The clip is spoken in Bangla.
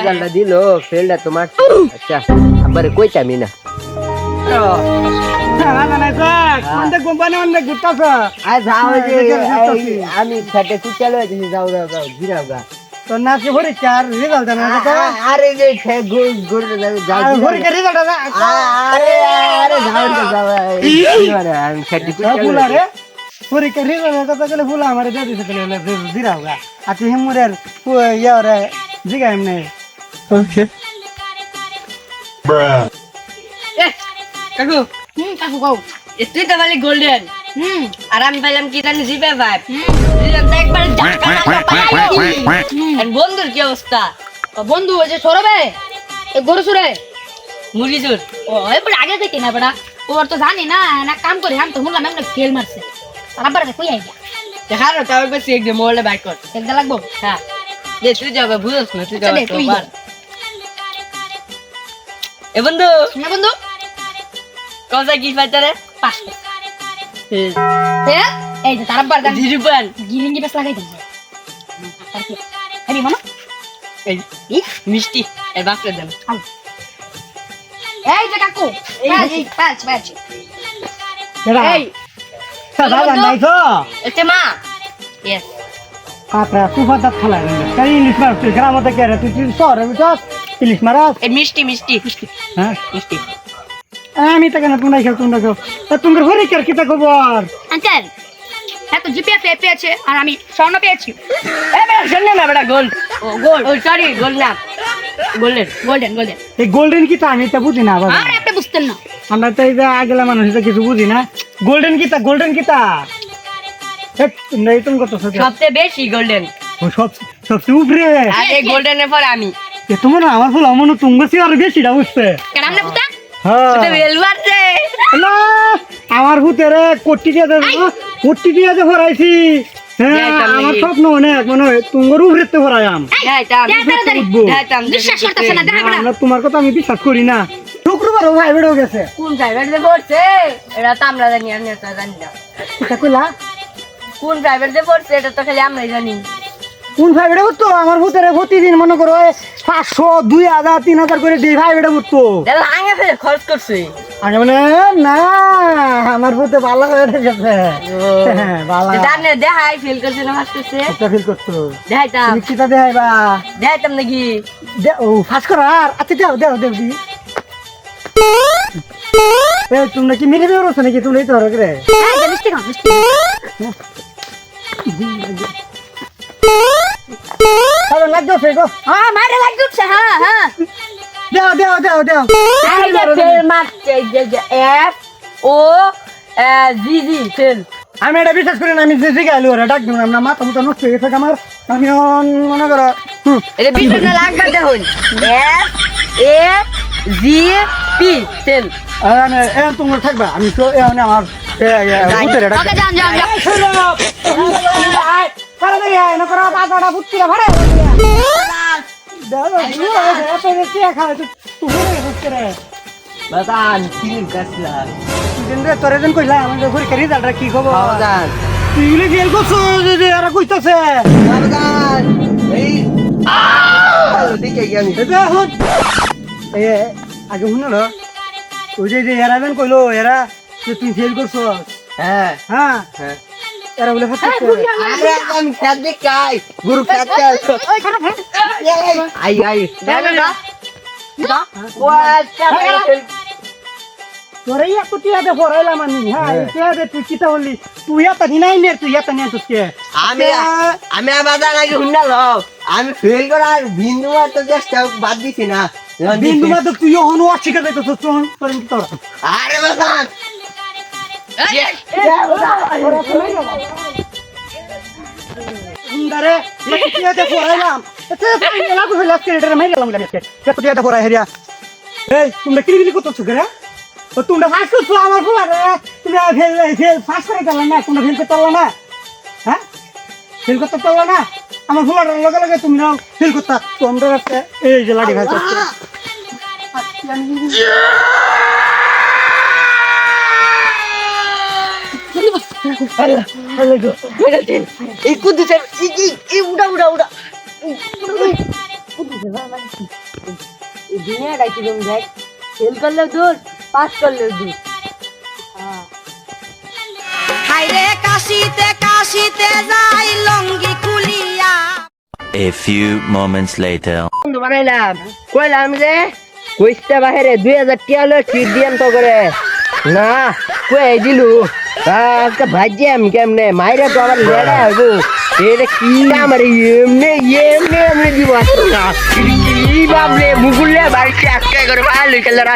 রেজাল্টটা দিল ফেলটা তোমার। আচ্ছা আবার না। যাও ওই যে, হ্যাঁ, এই, আমি খেতে কুচালো দিছি যাও যাও যাও ঘিরাও গা। রেজাল্ট আরে যে গুড় গুড় যাও যাও ঘিরাও রেজাল্ট আ- আরে আরে যাও যাও যাও এই, কি মানে, আমি রেজাল্ট গেলে ফুলা আমার হিমুরের ইয়া রে জিগা এমনি। কাকু হুম কাকু কাকু তুই তো বলি গোল্ডেন হুম। আর আমি পাইলাম কি জানি জিপে ভাইব একবার বন্ধুর কি অবস্থা? বন্ধু ওই যে সরবে গরু সুরে মুরগি চোর। ও এবার আগে থেকে না বেটা। ওর তো জানি না না কাম করে আমি তো শুনলাম এমনি ফেল মারছে। তারপরে কই আই দেখা না তাও একবার সে একদম মোবাইলে বাইক কর। দেখতে লাগবো? হ্যাঁ। দে তুই যাবে বুঝছ না তুই যাবে তুই তুই এ বন্ধু। না বন্ধু। কথা কি পাইতারে পাস এই যে তারপর দেখ জিরো পান গিলিঙ্গি বেশ লাগাই দিছে আর কি? এই মিষ্টি। এর বাপরে দেন এই যে কাকু। এই পাঁচ পাঁচ এই। দাদা নাই তো এতে মা। ইয়েস কাপড়া সুফা দাঁত খালা তাই ইলিশ মার তুই? গ্রাম কে রে তুই শহরে বুঝছ ইলিশ মারাস এই মিষ্টি মিষ্টি। হ্যাঁ মিষ্টি। আমি তাকে না তোমরা খেও তোমরা খেও তা তোমার পরীক্ষার কিতা খবর? আঙ্কেল এত জিপিএ পেয়েছে আর আমি স্বর্ণ পেয়েছি। এ বেটা শুনলে না বেটা গোল্ড ও গোল্ড ও সরি গোল্ড না। Golden golden golden. এই গোল্ডেন কিতা? আমি এটা বুঝি না বাবা। আর আপনি বুঝতেন না। আমরা তো এই যে আগেলা মানুষ এটা কিছু বুঝি না। গোল্ডেন কিতা? গোল্ডেন কিতা? হেৎ, তোমরা এই তুমি কত সবচেয়ে বেশি গোল্ডেন। ও সব সবচেয়ে উপরে। আর এই গোল্ডেনের পর আমি। এ তোমার আমার ফুল অমন তুমি আর বেশিটা বুঝছে কেন আপনি বুঝতেন হ্যাঁ। না আমার ভূতেরে কোটি দিয়ে দেবো কোটি দিয়ে যে ভরাইছি। হ্যাঁ আমার স্বপ্ন অনেক মানে উপরে তো না আমরা তোমার কথা আমি বিশ্বাস করি না। গেছে। কোন প্রাইভেট যে পড়ছে? এটা তো আমরা জানি আমি তো জানি না। এটা কইলা? কোন প্রাইভেট যে পড়ছে এটা তো খালি আমরাই জানি। কোন ভাই বেড়ে আমার ভূতেরে প্রতিদিন মনে করো পাঁচশো দুই হাজার তিন হাজার করে দিয়ে ভাই বেড়ে উঠতো। খরচ করছে। আগে মানে না আমার ভূতে ভালো হয়ে গেছে। হ্যাঁ, ভালো। জানে দেখাই ফেল করছে না ফার্স্ট করছে একটা ফিল করতো। দেখাইতাম। তুমি কিতা দেখাই বা? দেখাইতাম নাকি? দে ও ফাঁস করার আচ্ছা দেও দেও দেও দি। এ তোমরা কি মেরে বেরোছো নাকি? তোমরা এই তো হরক রে হ্যাঁ মিষ্টি খাও মিষ্টি আরে লাগতো সে গো। হ্যাঁ মারে লাগ দিচ্ছে হ্যাঁ হ্যাঁ। দেও দেও দেও দেও। ফেল মারছে এই যে- যে এফ ও জি জি ফেল। আমি এটা বিশ্বাস করি না আমি যে জিগাইলো ওরা ডাক দিলাম না মাথা মুথা নষ্ট হয়ে গেছে আমার। আমি মনে করো হুম। এটা বিদ্যুৎ না লাগবে দেখুন F A G P fail. আর আমি এ তোমরা থাকবা আমি তো এ মানে আমার ওকে যান যান যান। তাড়াতাড়ি আয় না করো দাদাটা বুত্তিরা ভাড়ে দাদা এত রেসে খাওয়া তুই তুই হচ্ছে বাদান তিন কাসলা দিন রে তোরে দিন কইলা আমাদের পরীক্ষার রেজাল্টটা কি খবর? বাদান তুই গুলি ফেল করছ? যে যে এরা কইতাছে। বাদান এই আ দিকে গিয়ে এটা এখন। এ আগে শুনো না। ওই যে এরা যেন কইলো এরা যে তুই ফেল করছ? হ্যাঁ। হ্যাঁ? হ্যাঁ। এরা বলে ফাঁসছে আরে আমি খেত দেখাই গুরু খেত আই আই। দেখো না তোরে এত টিয়াতে পড়াইলাম আমি হ্যাঁ। এই টিয়াতে তুই কিতা বললি? তুই এত নিনাই নে তুই এত নিয়ে তুই আমি আমি বাদান আগে শুনলাম আমি ফেল করার বিন্দু তো চেষ্টা বাদ দিছি না। বিন্দু মাত্র তুই হনু অস্বীকার যাইতো তোর তোর। আরে বাদান তোমরা কিরিবিলি করতেছো করে ও তোমরা ফার্স্ট করছ আমার ফুলা তোমরা ফেল ফেল ফার্স্ট করে গেল না তোমরা ফেল করতে পারল না হ্যাঁ ফেল করতে পারল না আমার ফুলাটার লগে লগে তোমরা ফেল করতে তোমরা এই যে লাঠি খাইছো কাশিতে A few moments later. বন্ধু বানাইলাম। কইলাম যে কইতে বাহিরে দুই হাজার টিয়া হলো ট্রিট তো করে। না কই দিলু। আজকে ভাজিয়াম কেমনে মাইরে তো আবার লেড়া হইব এটা কি আমার এমনি এমনি এমনি দিব না কি বাবলে মুগুলে বাড়িতে আজকে করে ভালো খেলার